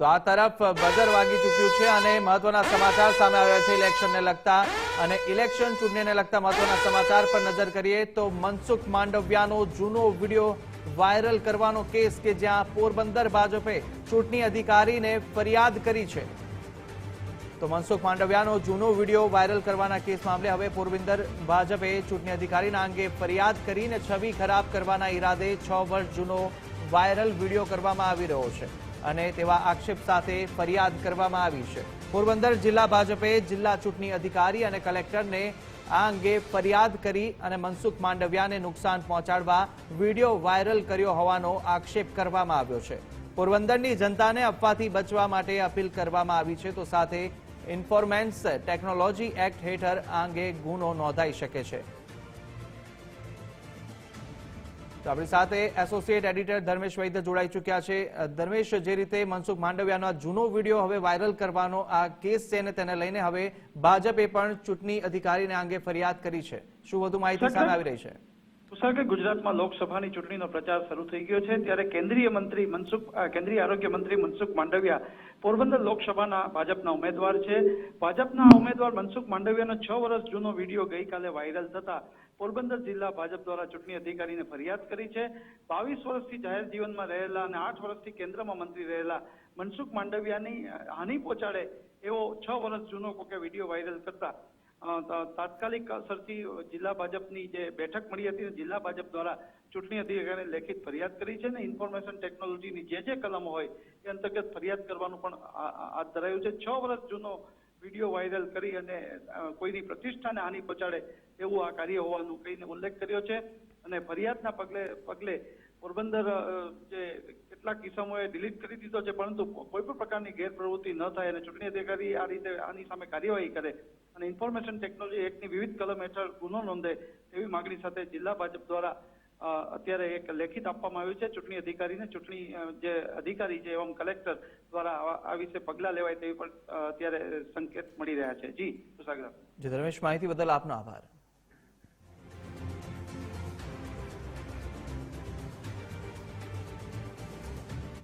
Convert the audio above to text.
તો આ તરફ બજર વાગી ચૂક્યું છે અને મહત્વના સમાચાર સામે આવ્યા છે ઇલેક્શનને લગતા. અને ઇલેક્શન ચૂંટણીને લગતા મહત્વના સમાચાર પર નજર કરીએ તો મનસુખ માંડવિયાનો જૂનો વીડિયો વાયરલ કરવાનો કેસ કે જ્યાં પોરબંદર ભાજપે ચૂંટણી અધિકારીને ફરિયાદ કરી છે. તો મનસુખ માંડવિયાનો જૂનો વીડિયો વાયરલ કરવાના કેસ મામલે હવે પોરબંદર ભાજપે ચૂંટણી અધિકારીના અંગે ફરિયાદ કરીને છબી ખરાબ કરવાના ઈરાદે છ વર્ષ જૂનો વાયરલ વીડિયો કરવામાં આવી રહ્યો છે. અને તેવા આક્ષેપ સાથે ફરિયાદ કરવામાં આવી છે. પોરબંદર જિલ્લા ભાજપે જિલ્લા ચૂંટણી અધિકારી અને કલેક્ટરને આ અંગે ફરિયાદ કરી અને મનસુખ માંડવિયાને નુકસાન પહોંચાડવા વીડિયો વાયરલ કર્યો હોવાનો આક્ષેપ કરવામાં આવ્યો છે. પોરબંદરની જનતાને અફવાથી બચવા માટે અપીલ કરવામાં આવી છે તો સાથે ઇન્ફોર્મેન્સ ટેકનોલોજી એક્ટ હેઠળ આ અંગે ગુનો નોંધાઈ શકે છે. તો આપણી સાથે એસોસિએટ એડિટર ધર્મેશ વૈદ્ય જોડાઈ ચૂક્યા છે. ધર્મેશ જે રીતે મનસુખ માંડવિયાનો આ જૂનો વીડિયો હવે વાયરલ કરવાનો આ કેસ છે ને તેને લઈને હવે ભાજપે પણ ચૂંટણી અધિકારીને આ અંગે ફરિયાદ કરી છે. શું વધુ માહિતી સામે આવી રહી છે? કે ગુજરાતમાં લોકસભાની ચૂંટણીનો પ્રચાર શરૂ થઈ ગયો છે, ત્યારે કેન્દ્રીય મંત્રી મનસુખ કેન્દ્રીય આરોગ્ય મંત્રી મનસુખ માંડવિયા પોરબંદર લોકસભાના ભાજપના ઉમેદવાર છે. ભાજપના ઉમેદવાર મનસુખ માંડવિયાનો છ વર્ષ જૂનો વીડિયો ગઈકાલે વાયરલ થતા પોરબંદર જિલ્લા ભાજપ દ્વારા ચૂંટણી અધિકારીને ફરિયાદ કરી છે. બાવીસ વર્ષથી જાહેર જીવનમાં રહેલા અને આઠ વર્ષથી કેન્દ્રમાં મંત્રી રહેલા મનસુખ માંડવિયાની હાનિ પહોંચાડે એવો છ વર્ષ જૂનો કોકે વીડિયો વાયરલ કરતા તાત્કાલિક અસરથી જિલ્લા ભાજપની જે બેઠક મળી હતી જિલ્લા ભાજપ દ્વારા ચૂંટણી અધિકારીને લેખિત ફરિયાદ કરી છે ને ઇન્ફોર્મેશન ટેકનોલોજીની જે જે કલમો હોય એ અંતર્ગત ફરિયાદ કરવાનું પણ હાથ ધરાયું છે. છ વર્ષ જૂનો વીડિયો વાયરલ કરી અને કોઈની પ્રતિષ્ઠાને હાનિ પહોંચાડે એવું આ કાર્ય હોવાનું કહીને ઉલ્લેખ કર્યો છે અને ફરિયાદના પગલે પગલે પોરબંદર જે કેટલાક કિસ્સાઓએ ડિલીટ કરી દીધો છે, પરંતુ કોઈ પણ પ્રકારની ગેરપ્રવૃત્તિ ન થાય અને ચૂંટણી અધિકારી આ રીતે, આની સામે કાર્યવાહી કરે અને ઇન્ફોર્મેશન ટેકનોલોજી એક્ટની વિવિધ કલમ હેઠળ ગુનો નોંધે તેવી માગણી સાથે જિલ્લા ભાજપ દ્વારા અત્યારે એક લેખિત આપવામાં આવ્યું છે. ચૂંટણી અધિકારીને ચૂંટણી જે અધિકારી છે એવમ કલેક્ટર દ્વારા આ- વિશે પગલાં લેવાય તેવી પણ અત્યારે સંકેત મળી રહ્યા છે. જી, સુસાગર. ધર્મેશ, માહિતી બદલ આપનો આભાર.